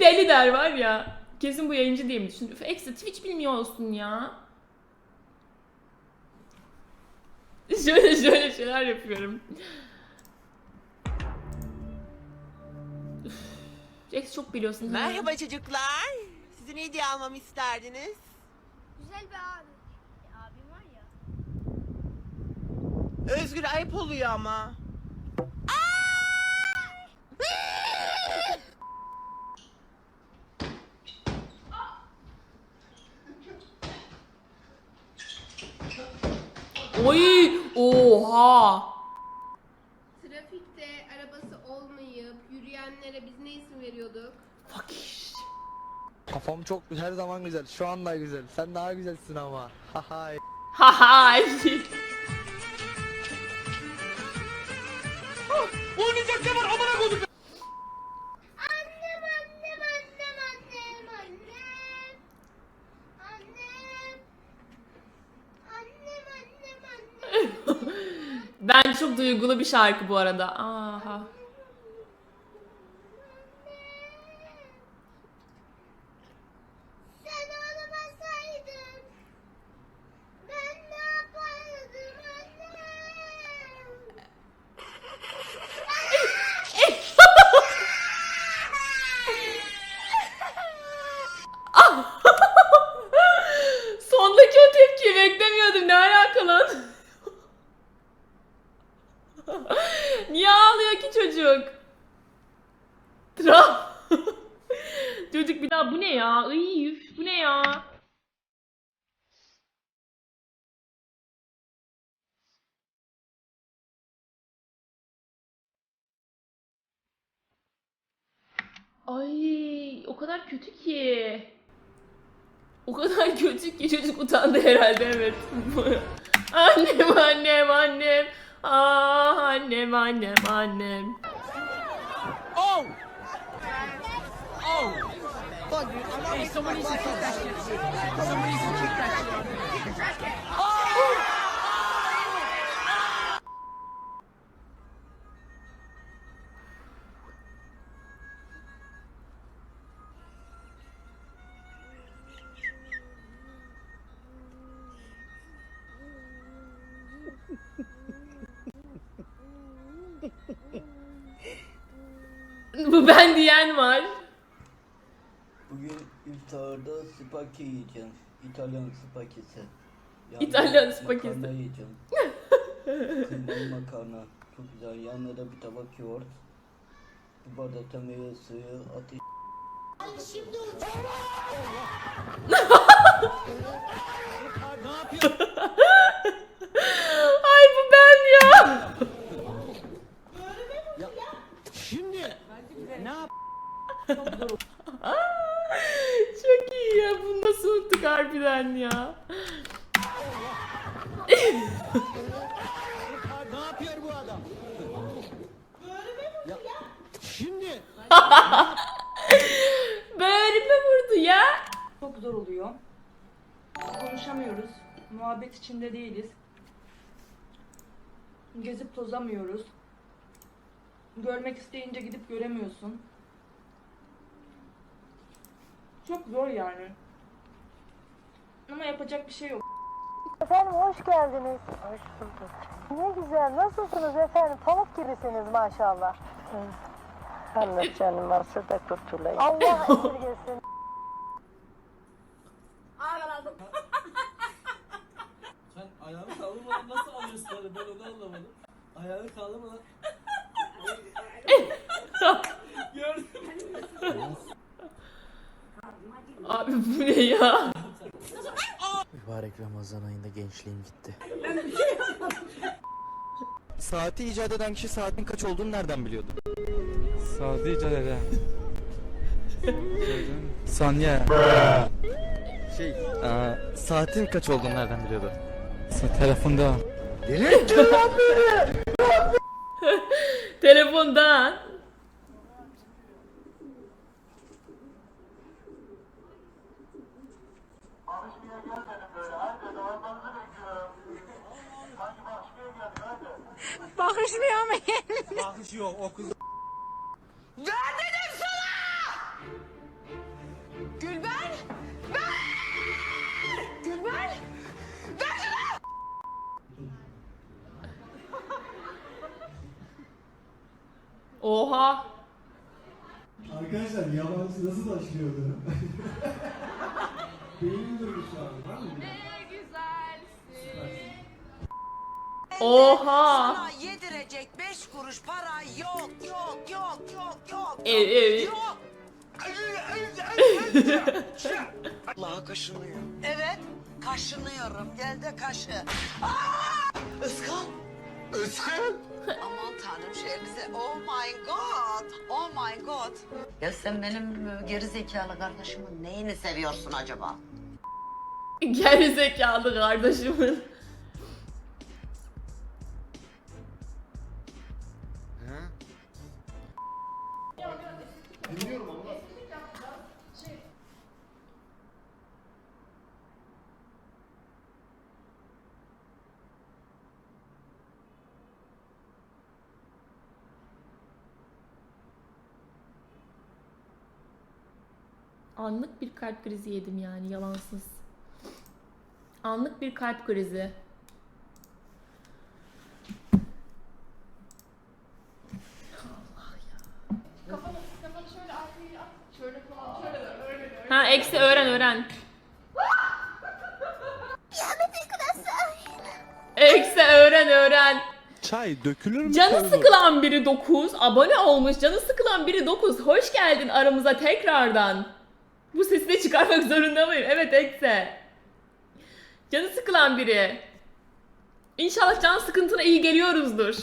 Deli der var ya. Kesin bu yayıncı diye mi düşündü? Üf, Ekstra Twitch bilmiyor olsun ya. Şöyle şöyle şeyler yapıyorum. Üf, Jax çok biliyorsun. değil mi? Merhaba çocuklar. Sizi ne hediye almamı isterdiniz? Güzel bir abi. E, abim var ya. Özgür ayıp oluyor ama. Oy! Oha! Trafikte arabası olmayıp yürüyenlere biz ne isim veriyorduk? Fakiş. Kafam çok her zaman güzel. Şu anda güzel. Sen daha güzelsin ama. Hahay. Haha. duygulu bir şarkı bu arada. Aha. Sen olmasaydın ben ne yapardım annem? Sondaki o tepkiyi beklemiyordum. Ne alaka lan? Niye ağlıyor ki çocuk? Tra. çocuk bir daha bu ne ya? Iy, üf, bu ne ya? Ay o kadar kötü ki. O kadar kötü ki çocuk utandı herhalde evet. annem annem annem. Ah annem annem annem. Oh! Bu ben diyen var. Bugün iftarda spaghetti yiyeceğim. İtalyan spagettisi. Yani İtalyan spagetti. Makarna yiyeceğim. Kıymalı makarna. Çok güzel. Yanına da bir tabak yoğurt. Bir bardak da meyve suyu. Ateş. Ay bu ben ya. Şimdi ne yap? Çok iyi ya. Bunu nasıl unuttuk harbiden ya. Ne yapıyor bu adam? Ya, Şimdi Böğrüme vurdu ya. Çok zor oluyor. Konuşamıyoruz. Muhabbet içinde değiliz. Gezip tozamıyoruz. Görmek isteyince gidip göremiyorsun. Çok zor yani. Ama yapacak bir şey yok. Efendim hoş geldiniz. Hoş bulduk. Ne güzel. Nasılsınız efendim? Pamuk gibisiniz maşallah. Allah canım varsa da kurtulayım. Allah esirgesin. Sen ayağını kaldırmadan nasıl alıyorsun hani ben onu anlamadım. Ayağını kaldırmadan... Gördün mü? Abi bu ne ya? Mübarek Ramazan ayında gençliğim gitti. Saati icat eden kişi saatin kaç olduğunu nereden biliyordu? Saati icat eden. Saniye. Şey, aa, saatin kaç olduğunu nereden biliyordu? Sa- Telefonda. Telefondan. Bakışmıyor mu yerine? O kız. Ver dedim sana! Gülben! Ver! Gülben! Ver şunu! Oha! Arkadaşlar yabancı nasıl başlıyordu? Beynim durmuş şu an. Ne güzelsin. Oha! Yedirecek beş kuruş para yok yok yok yok yok. Evet evet. Yok. Allah'a kaşınıyor. Evet, kaşınıyorum. Gel de kaşı. Aa! Iskan. Iskan. Aman tanrım şey bize. Oh my god. Oh my god. Ya sen benim geri zekalı kardeşimin neyini seviyorsun acaba? Geri zekalı kardeşimin. Anlık bir kalp krizi yedim yani yalansız. Anlık bir kalp krizi. Eksi öğren öğren. Eksi öğren öğren. Çay dökülür mü? Canı sıkılan biri 9 abone olmuş. Canı sıkılan biri 9. Hoş geldin aramıza tekrardan. Bu sesi de çıkarmak zorunda mıyım? Evet Ekse. Canı sıkılan biri. İnşallah can sıkıntına iyi geliyoruzdur.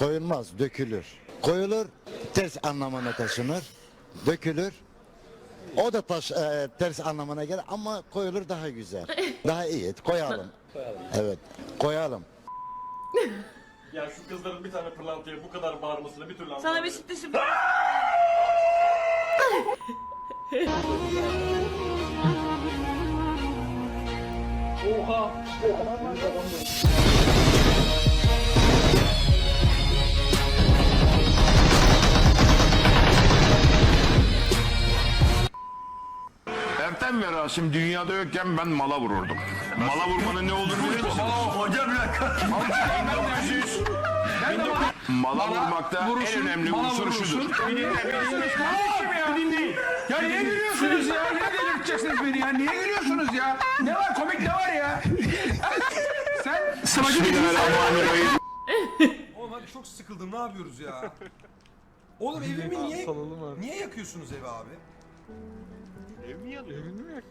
Koyulmaz, dökülür. Koyulur, ters anlamına taşınır. Dökülür. O da taş, e, ters anlamına gelir ama koyulur daha güzel. Daha iyi. Koyalım. Evet. Koyalım. Ya şu kızların bir tane pırlantaya bu kadar bağırmasını bir türlü Sana Beşiktaş'ım. Ertem ve Rasim dünyada yokken ben mala vururdum. Mala vurmanın ne olduğunu bilir misiniz? hocam bir dakika. Mala vurmakta en önemli unsur şudur. Bir bir dinle kardeşim ya. Bir niye gülüyorsunuz ya? Niye delirteceksiniz beni ya? Niye gülüyorsunuz ya? Ne var komik ne var ya? Sen sımacı Bismillahirrahmanirrahim. Oğlum hadi çok sıkıldım ne yapıyoruz ya? Oğlum evimi niye niye yakıyorsunuz evi abi? Evini mi yak?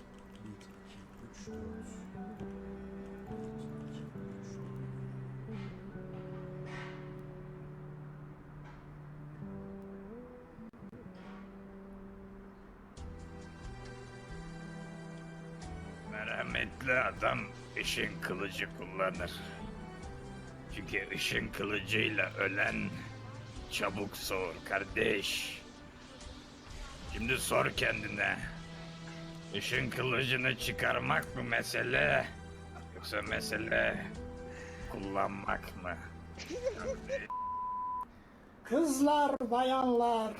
Merhametli adam ışın kılıcı kullanır. Çünkü ışın kılıcıyla ölen çabuk soğur kardeş. Şimdi sor kendine. Işın kılıcını çıkarmak mı mesele? Yoksa mesele kullanmak mı? Kızlar, bayanlar,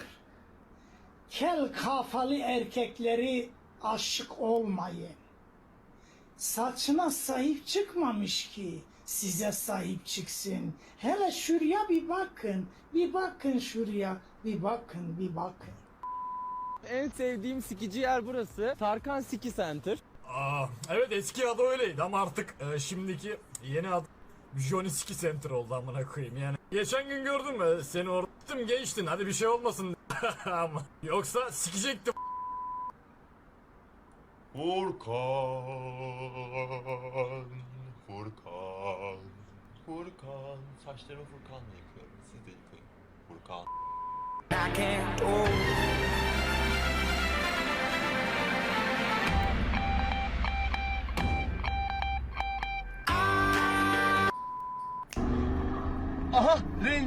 kel kafalı erkekleri aşık olmayın. Saçına sahip çıkmamış ki size sahip çıksın. Hele şuraya bir bakın, bir bakın şuraya, bir bakın, bir bakın. En sevdiğim sikici yer burası. Tarkan Siki Center. Aa, evet eski adı öyleydi ama artık e, şimdiki yeni adı Johnny Ski Center oldu amına koyayım yani. Geçen gün gördün mü seni orada geçtin hadi bir şey olmasın ama yoksa sikecektim. Furkan, Furkan, Furkan. Saçlarımı Furkan'la yıkıyorum. Siz de yıkayın. Furkan. Aha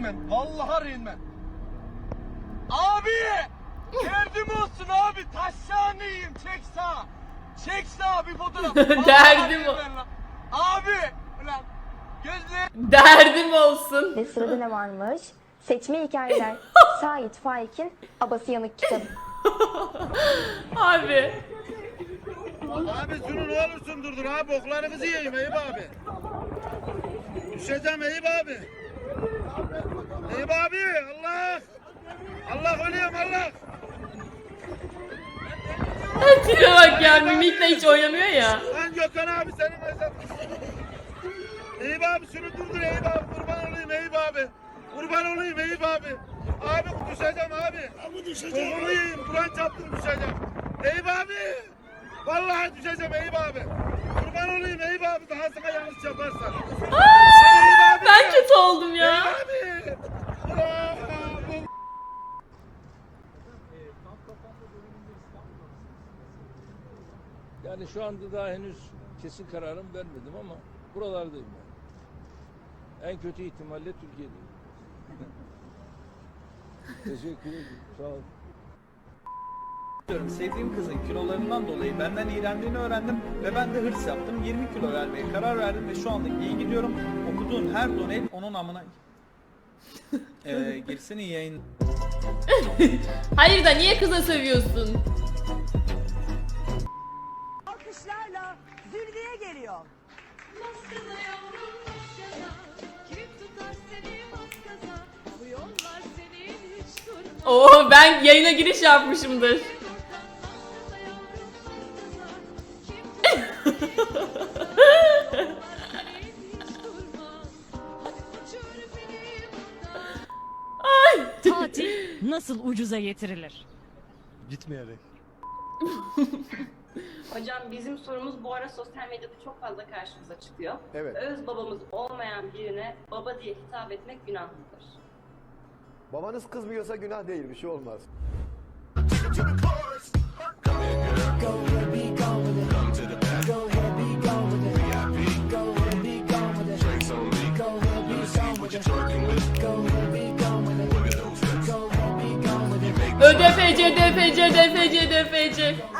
Rain Man. Vallahi Rain Man. Abi! Derdim olsun abi. Taşşanıyım. Çek sağ. Çek sağ bir fotoğraf. Vallahi Derdim o- lan. Abi! Ulan gözler Derdim olsun. Ve sırada ne varmış? Seçme hikayeler. Sait Faik'in Abası Yanık kitabı. Abi. Abi şunu ne olursun durdur abi oklarımızı yiyeyim Eyüp abi. Düşeceğim Eyüp abi. Eyüp abi Allah. Allah ölüyorum Allah. Tipe bak ya mimikle hiç oynamıyor ya. Lan Gökhan abi senin hesap. Eyüp abi şunu durdur Eyüp abi kurban olayım Eyüp abi. Kurban olayım Eyüp abi. Abi düşeceğim abi. Abi düşeceğim. Kolumu yiyeyim Kur'an çarptım düşeceğim. Eyüp abi. Vallahi düşeceğim Eyüp abi. Kurban olayım Eyüp abi daha sana yanlış yaparsan. Aa, ben kötü oldum ya. Eyüp abi. Yani şu anda daha henüz kesin kararım vermedim ama buralardayım ben. En kötü ihtimalle Türkiye'deyim. Teşekkür ederim. Sağ olun. Diyorum, Sevdiğim kızın kilolarından dolayı benden iğrendiğini öğrendim ve ben de hırs yaptım. 20 kilo vermeye karar verdim ve şu anda iyi gidiyorum. Okuduğun her donate onun amına... ee, gerisini yayın... Hayır da niye kıza sövüyorsun? Zülfiye geliyor. Oo ben yayına giriş yapmışımdır. Tatil nasıl ucuza getirilir? Gitmeyerek. Hocam bizim sorumuz bu ara sosyal medyada çok fazla karşımıza çıkıyor. Evet. Öz babamız olmayan birine baba diye hitap etmek günah mıdır? Babanız kızmıyorsa günah değil bir şey olmaz. DFC, DFC. Abone olun.